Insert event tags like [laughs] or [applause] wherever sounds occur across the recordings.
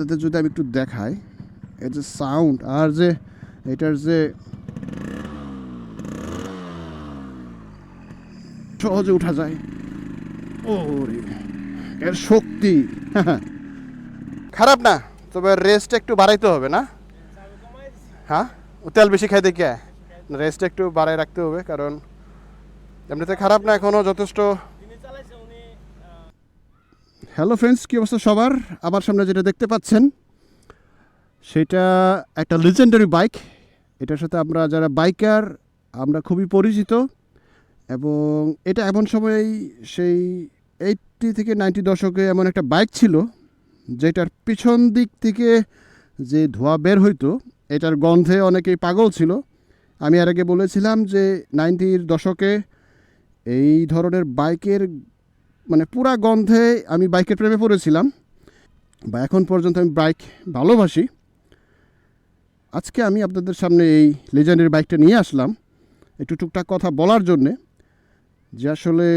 আপনাদের যদি আমি একটু দেখাই, এর যে সাউন্ড আর যে এটার যে সহজে উঠা যায় ও এর শক্তি খারাপ না, তবে রেস্ট একটু বাড়াইতে হবে না? হ্যাঁ? তেল বেশি খাই কে রেস্ট একটু বাড়াই রাখতে হবে, কারণ এমনিতে খারাপ না এখনও যথেষ্ট হ্যালো ফ্রেন্ডস, কী অবস্থা সবার? আমার সামনে যেটা দেখতে পাচ্ছেন, সেটা একটা লিজেন্ডারি বাইক এটার সাথে আমরা যারা বাইকার আমরা খুবই পরিচিত এবং এটা এমন সময় সেই এইটটি থেকে নাইনটি দশকে এমন একটা বাইক ছিল, যেটার পিছন দিক থেকে যে ধোঁয়া বের হইতো, এটার গন্ধে অনেকেই পাগল ছিল। আমি আর আগে বলেছিলাম যে নাইনটির দশকে এই ধরনের বাইকের মানে পুরা গন্ধে আমি বাইকের প্রেমে পড়েছিলাম বা এখন পর্যন্ত আমি বাইক ভালোবাসি। আজকে আমি আপনাদের সামনে এই লেজেন্ডের বাইকটা নিয়ে আসলাম। একটু টুকটাক কথা বলার জন্যে যে আসলে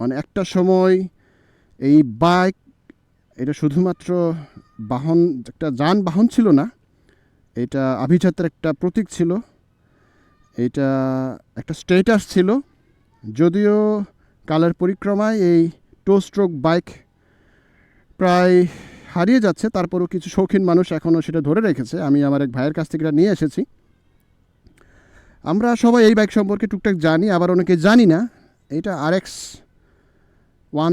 মানে একটা সময় এই বাইক এটা শুধুমাত্র বাহন, একটা যানবাহন ছিল না, এটা আভিজাত্যের একটা প্রতীক ছিল, এটা একটা স্টেটাস ছিল, যদিও কালের পরিক্রমায় এই টো স্ট্রোক বাইক প্রায় হারিয়ে যাচ্ছে, তারপরেও কিছু শৌখিন মানুষ এখনও সেটা ধরে রেখেছে। আমি আমার এক ভাইয়ের কাছ থেকে এটা নিয়ে এসেছি। আমরা সবাই এই বাইক সম্পর্কে টুকটাক জানি, আবার অনেকে জানি না। এটা আর এক্স ওয়ান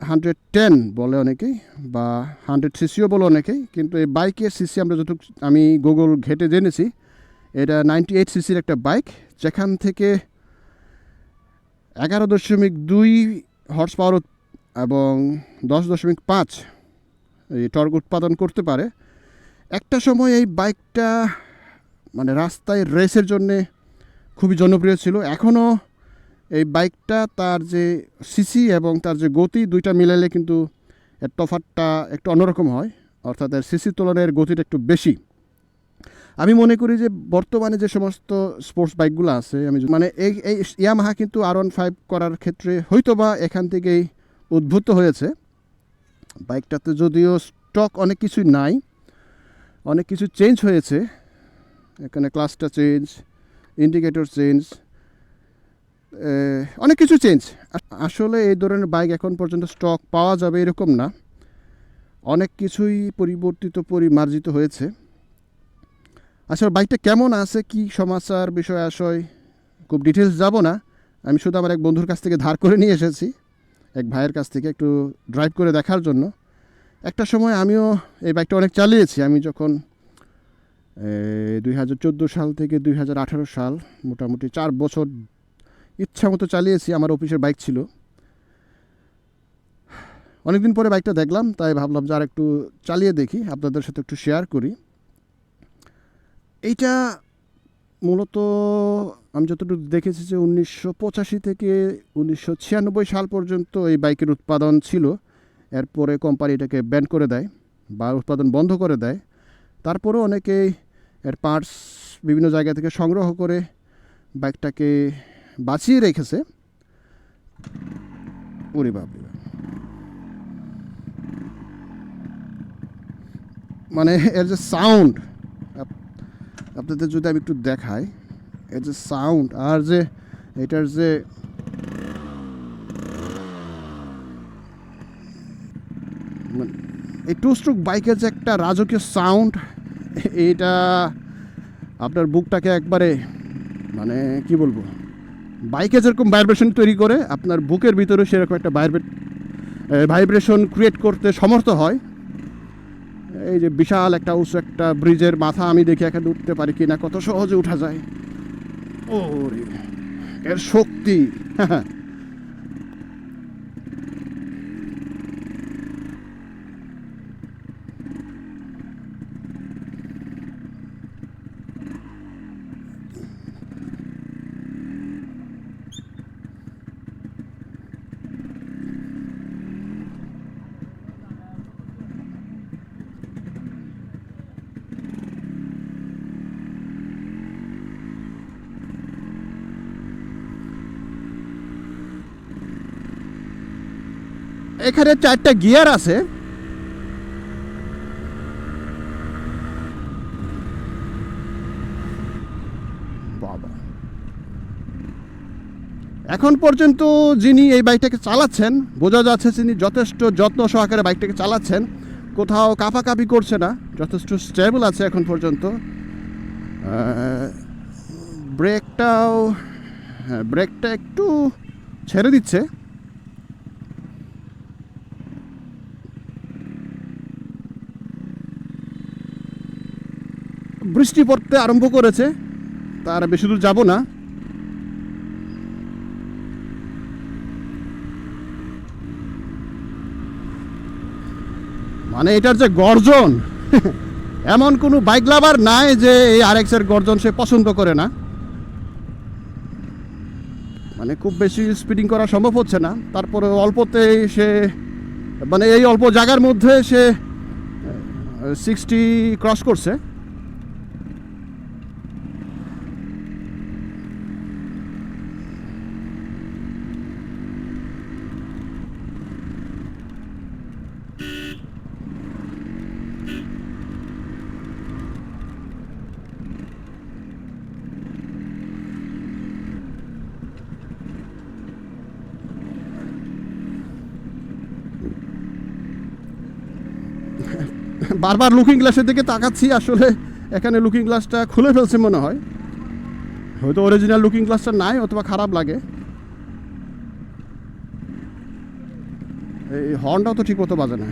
হান্ড্রেড টেন বলে অনেকেই, বা হান্ড্রেড সিসিও বলে অনেকেই, কিন্তু এই বাইকের সিসি আমরা যতটুকু আমি গুগল ঘেটে জেনেছি, এটা নাইনটি এইট সিসির একটা বাইক যেখান থেকে এগারো দশমিক দুই হর্স পাওয়ার এবং দশ দশমিক পাঁচ এই টর্ক উৎপাদন করতে পারে। একটা সময় এই বাইকটা মানে রাস্তায় রেসের জন্যে খুবই জনপ্রিয় ছিল। এখনও এই বাইকটা তার যে সিসি এবং তার যে গতি দুইটা মিলালে কিন্তু এর তফাতটা একটু অন্যরকম হয়। অর্থাৎ এর সিসির তুলনায় গতিটা একটু বেশি। আমি মনে করি যে বর্তমানে যে সমস্ত স্পোর্টস বাইকগুলো আছে, আমি মানে এই এই ইয়ামাহা কিন্তু আর ওয়ান ফাইভ করার ক্ষেত্রে হয়তো বা এখান থেকেই উদ্ভূত হয়েছে। বাইকটাতে যদিও স্টক অনেক কিছুই নাই, অনেক কিছু চেঞ্জ হয়েছে। এখানে ক্লাসটা চেঞ্জ ইন্ডিকেটর চেঞ্জ অনেক কিছু চেঞ্জ আসলে এই ধরনের বাইক এখন পর্যন্ত স্টক পাওয়া যাবে এরকম না। অনেক কিছুই পরিবর্তিত পরিমার্জিত হয়েছে। আসলে বাইকটা কেমন আছে, কি সমাচার, বিষয় আশয়, খুব ডিটেলস যাব না। আমি শুধু আমার এক বন্ধুর কাছ থেকে ধার করে নিয়ে এসেছি, এক ভাইয়ের কাছ থেকে একটু ড্রাইভ করে দেখার জন্য। একটা সময় আমিও এই বাইকটা অনেক চালিয়েছি। আমি যখন দুই হাজার চোদ্দ সাল থেকে দুই হাজার আঠারো সাল মোটামুটি চার বছর ইচ্ছা মতো চালিয়েছি, আমার অফিসের বাইক ছিল। অনেকদিন পরে বাইকটা দেখলাম, তাই ভাবলাম যে আর একটু চালিয়ে দেখি, আপনাদের সাথে একটু শেয়ার করি। এইটা মূলত আমি যতটুকু দেখেছি যে উনিশশো পঁচাশি থেকে উনিশশো ছিয়ানব্বই সাল পর্যন্ত এই বাইকের উৎপাদন ছিল। এরপরে কোম্পানি এটাকে ব্যান করে দেয় বা উৎপাদন বন্ধ করে দেয়। তারপরেও অনেকেই এর পার্টস বিভিন্ন জায়গা থেকে সংগ্রহ করে বাইকটাকে বাঁচিয়ে রেখেছে। মানে এর যে সাউন্ড আপনাদের যদি আমি একটু দেখাই, এর যে সাউন্ড আর যে এটার যে মানে এই টু স্ট্রোক বাইকের যে একটা রাজকীয় সাউন্ড এটা আপনার বুকটাকে একবারে মানে কি বলব বাইকে যেরকম ভাইব্রেশন তৈরি করে, আপনার বুকের ভিতরে সেরকম একটা ভাইব্রেট ভাইব্রেশন ক্রিয়েট করতে সমর্থ হয়। এই যে বিশাল একটা উঁচু একটা ব্রিজের মাথা আমি দেখি এখানে উঠতে পারি কি না কত সহজে উঠা যায়। ও এর শক্তি এখানে চারটা গিয়ার আছে। বাবা। এখন পর্যন্ত যিনি এই বাইকটাকে চালাচ্ছেন, বোঝা যাচ্ছে তিনি যথেষ্ট যত্ন সহকারে বাইকটাকে চালাচ্ছেন। কোথাও কাঁপাকাঁপি করছে না, যথেষ্ট স্টেবল আছে এখন পর্যন্ত। ব্রেকটাও হ্যাঁ ব্রেকটা একটু ছেড়ে দিচ্ছে। বৃষ্টি পড়তে আরম্ভ করেছে, তার বেশি দূর যাব না। মানে এটার যে গর্জন, [laughs] এমন কোনো বাইক লাভার নাই যে এই আরএক্স এর গর্জন সে পছন্দ করে না। মানে খুব বেশি স্পিডিং করা সম্ভব হচ্ছে না। তারপরে অল্পতেই সে মানে এই অল্প জায়গার মধ্যে সে সিক্সটি ক্রস করছে। বারবার লুকিং গ্লাসের দিকে তাকাচ্ছি, আসলে এখানে লুকিং গ্লাসটা খুলে ফেলছে মনে হয়। হয়তো অরিজিনাল লুকিং গ্লাসটা নাই, অথবা খারাপ লাগে। এই হর্নটাও তো ঠিক মতো বাজে না।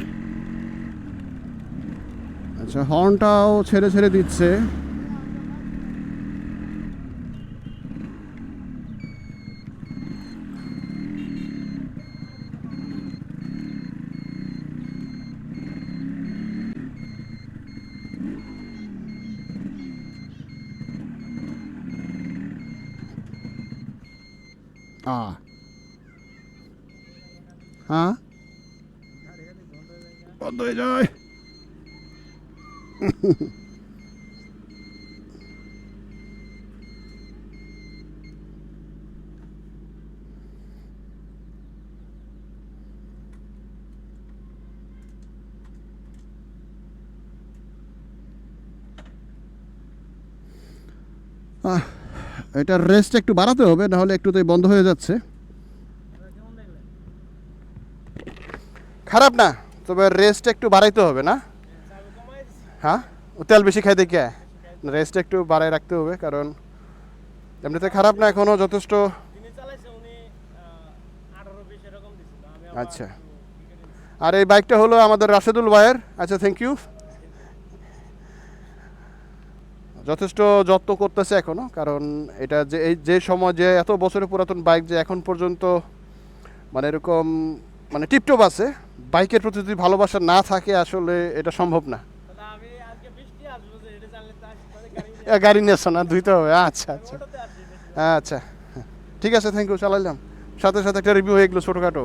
আচ্ছা হর্নটাও ছেড়ে ছেড়ে দিচ্ছে। আ হ্যাঁ বন্ধ হয়ে যায় এটার রেস্ট একটু বাড়াতে হবে, নাহলে একটুতেই বন্ধ হয়ে যাচ্ছে। খারাপ না, তবে রেস্ট একটু বাড়াইতে হবে না? হ্যাঁ? তেল বেশি খাইতে কে রেস্ট একটু বাড়াই রাখতে হবে, কারণ এমনিতে খারাপ না এখনও যথেষ্ট। আচ্ছা। আর এই বাইকটা হলো আমাদের রাশেদুল ভাইয়ের। আচ্ছা থ্যাংক ইউ যথেষ্ট যত্ন করতেছে এখনও কারণ এটা যে এই যে সময় যে এত বছরের পুরাতন বাইক যে এখন পর্যন্ত মানে এরকম মানে টিপটপ আছে বাইকের প্রতি যদি ভালোবাসা না থাকে আসলে এটা সম্ভব না। গাড়ি নিয়েছো না ধুইতে হবে। আচ্ছা আচ্ছা। আচ্ছা। ঠিক আছে থ্যাংক ইউ চালাইলাম। সাথে সাথে একটা রিভিউ হয়ে গেলো ছোটোখাটো।